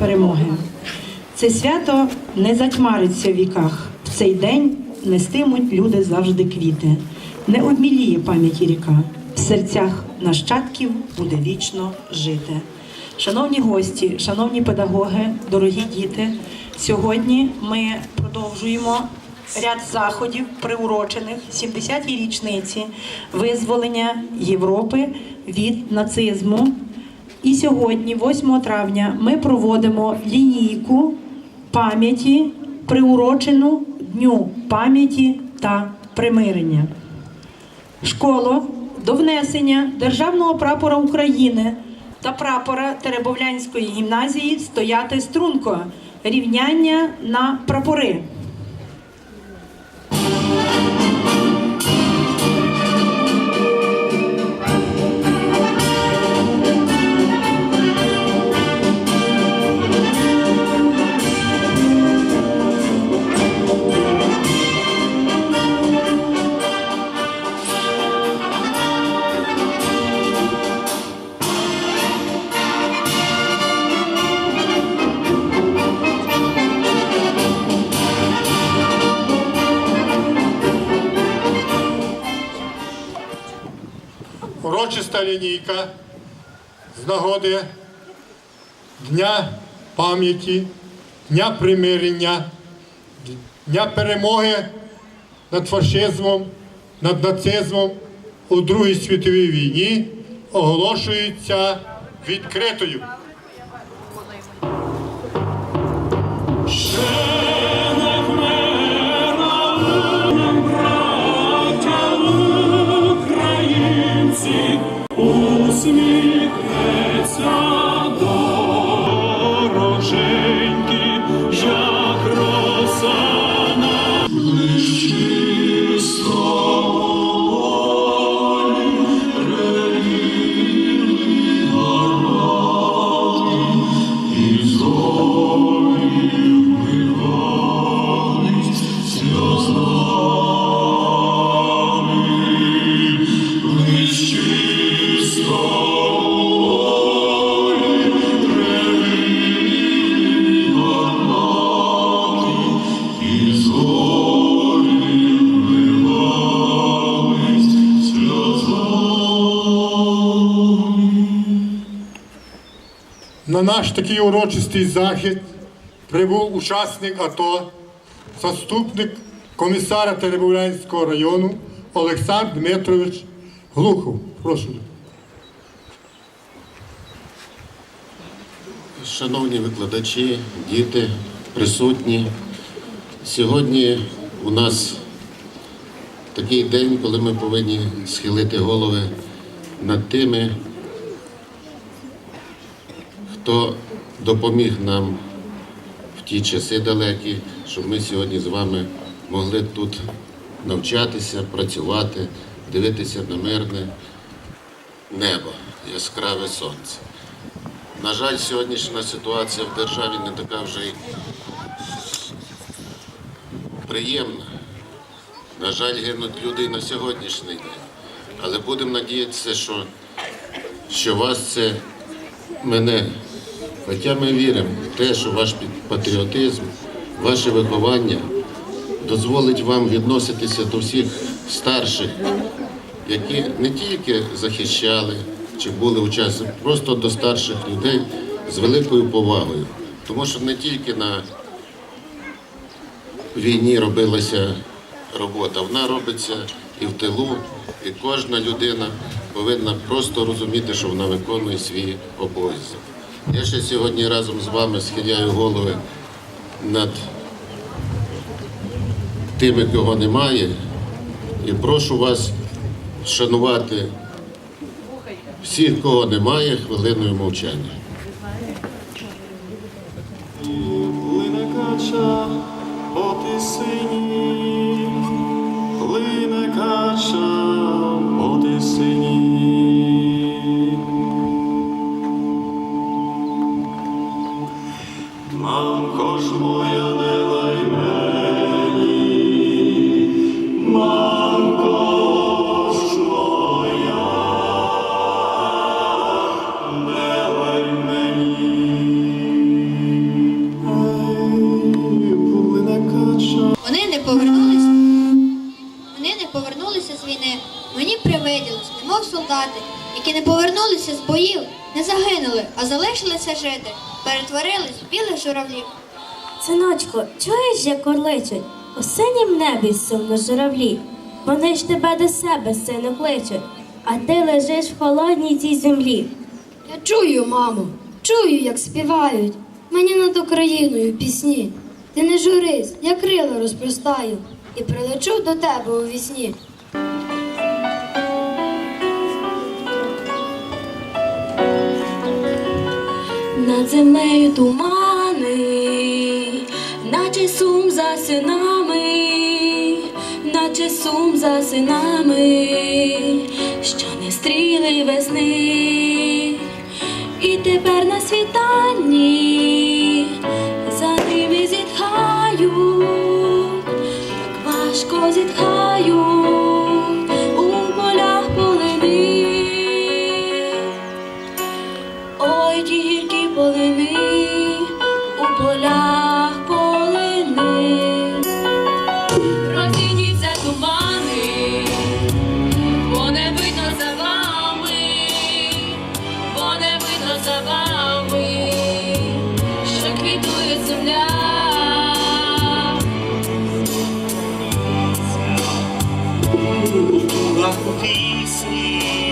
перемоги. Це свято не затьмариться в віках. В цей день нестимуть люди завжди квіти. Не обміліє пам'яті ріка. В серцях нащадків буде вічно жити. Шановні гості, шановні педагоги, дорогі діти, сьогодні ми продовжуємо ряд заходів, приурочених 70-й річниці визволення Європи від нацизму. І сьогодні, 8 травня, ми проводимо лінійку пам'яті, приурочену Дню пам'яті та примирення. Школу до внесення Державного прапора України та прапора Теребовлянської гімназії стояти струнко. Рівняння на прапори. Лінійка з нагоди Дня пам'яті, Дня примирення, Дня перемоги над фашизмом, над нацизмом у Другій світовій війні оголошується відкритою. На наш такий урочистий захід прибув учасник АТО, заступник комісара Теребовлянського району Олександр Дмитрович Глухов. Прошу. Шановні викладачі, діти, присутні. Сьогодні у нас такий день, коли ми повинні схилити голови над тими, хто допоміг нам в ті часи далекі, щоб ми сьогодні з вами могли тут навчатися, працювати, дивитися на мирне небо, яскраве сонце. На жаль, сьогоднішня ситуація в державі не така вже й приємна. На жаль, гинуть люди на сьогоднішній день. Але будемо надіятися, що, що вас це мене. Хоча ми віримо в те, що ваш патріотизм, ваше виховання дозволить вам відноситися до всіх старших, які не тільки захищали чи були учасниками, просто до старших людей з великою повагою. Тому що не тільки на війні робилася робота, вона робиться і в тилу, і кожна людина повинна просто розуміти, що вона виконує свій обов'язок. Я ще сьогодні разом з вами схиляю голови над тими, кого немає, і прошу вас шанувати всіх, кого немає, хвилиною мовчання. Плине кача по тисині, плине кача по тисині. мамко ж моя не лай мені, мамко ж моя, не лай мені. Вони не повернулися, вони не повернулися з війни. Мені привиділось, немов солдати, які не повернулися з боїв, не загинули, а залишилися жити перетворились в білих журавлів. Синочко, чуєш, як орличуть? У синім небі сумно журавлі. Вони ж тебе до себе, сину, кличуть, а ти лежиш в холодній цій землі. Я чую, мамо, чую, як співають. Мені над Україною пісні. Ти не журись, я крила розпростаю і прилечу до тебе у вісні. Над землею тумани, наче сум за синами, наче сум за синами, що не стріли весни, і тепер на світанні за ними зітхають, так важко зітхають Ой, ті полини, у полях полини. Розійдіться тумани, бо не видно за вами, бо не видно за вами, що квітує земля. Пісні,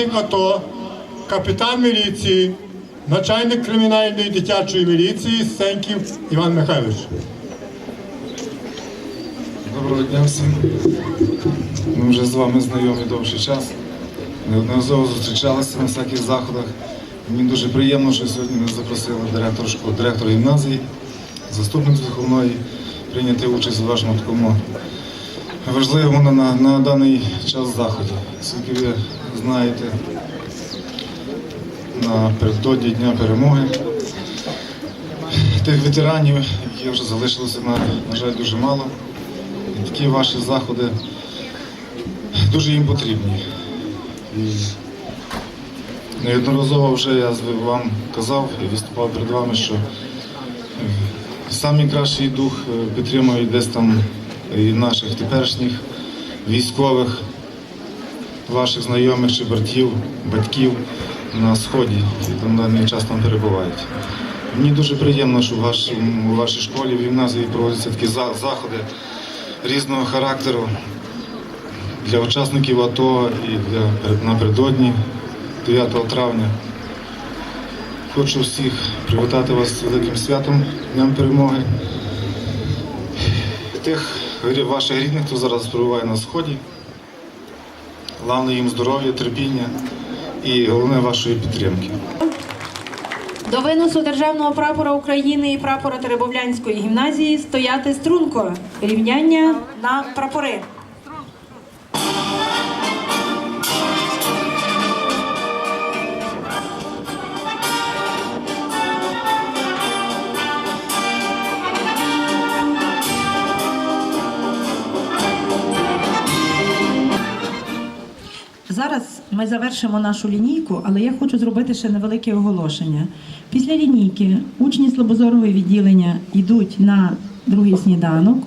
Учасник АТО, капітан міліції, начальник кримінальної дитячої міліції Сеньків Іван Михайлович. Доброго дня всім. Ми вже з вами знайомі довший час. Неодноразово зустрічалися на всяких заходах. Мені дуже приємно, що сьогодні ми запросили директора школи, директора гімназії, заступник з виховної прийняти участь у вашому такому важливому на, на, на даний час заході. Оскільки знаєте, напередодні Дня перемоги тих ветеранів, які вже залишилося, на, на жаль, дуже мало. І такі ваші заходи дуже їм потрібні. І неодноразово вже я вам казав і виступав перед вами, що найкращий дух е, підтримують десь там і наших теперішніх військових, ваших знайомих чи братів, батьків на сході, які там в даний час там перебувають. Мені дуже приємно, що в ваш- у вашій школі, в гімназії проводяться такі за- заходи різного характеру для учасників АТО і для напередодні 9 травня. Хочу всіх привітати вас з великим святом Днем перемоги. Тих ваших рідних, хто зараз перебуває на сході. Головне їм здоров'я, терпіння і головне вашої підтримки. До виносу державного прапора України і прапора Теребовлянської гімназії стояти струнко. Рівняння на прапори. Зараз ми завершимо нашу лінійку, але я хочу зробити ще невелике оголошення. Після лінійки учні слабозорого відділення йдуть на другий сніданок.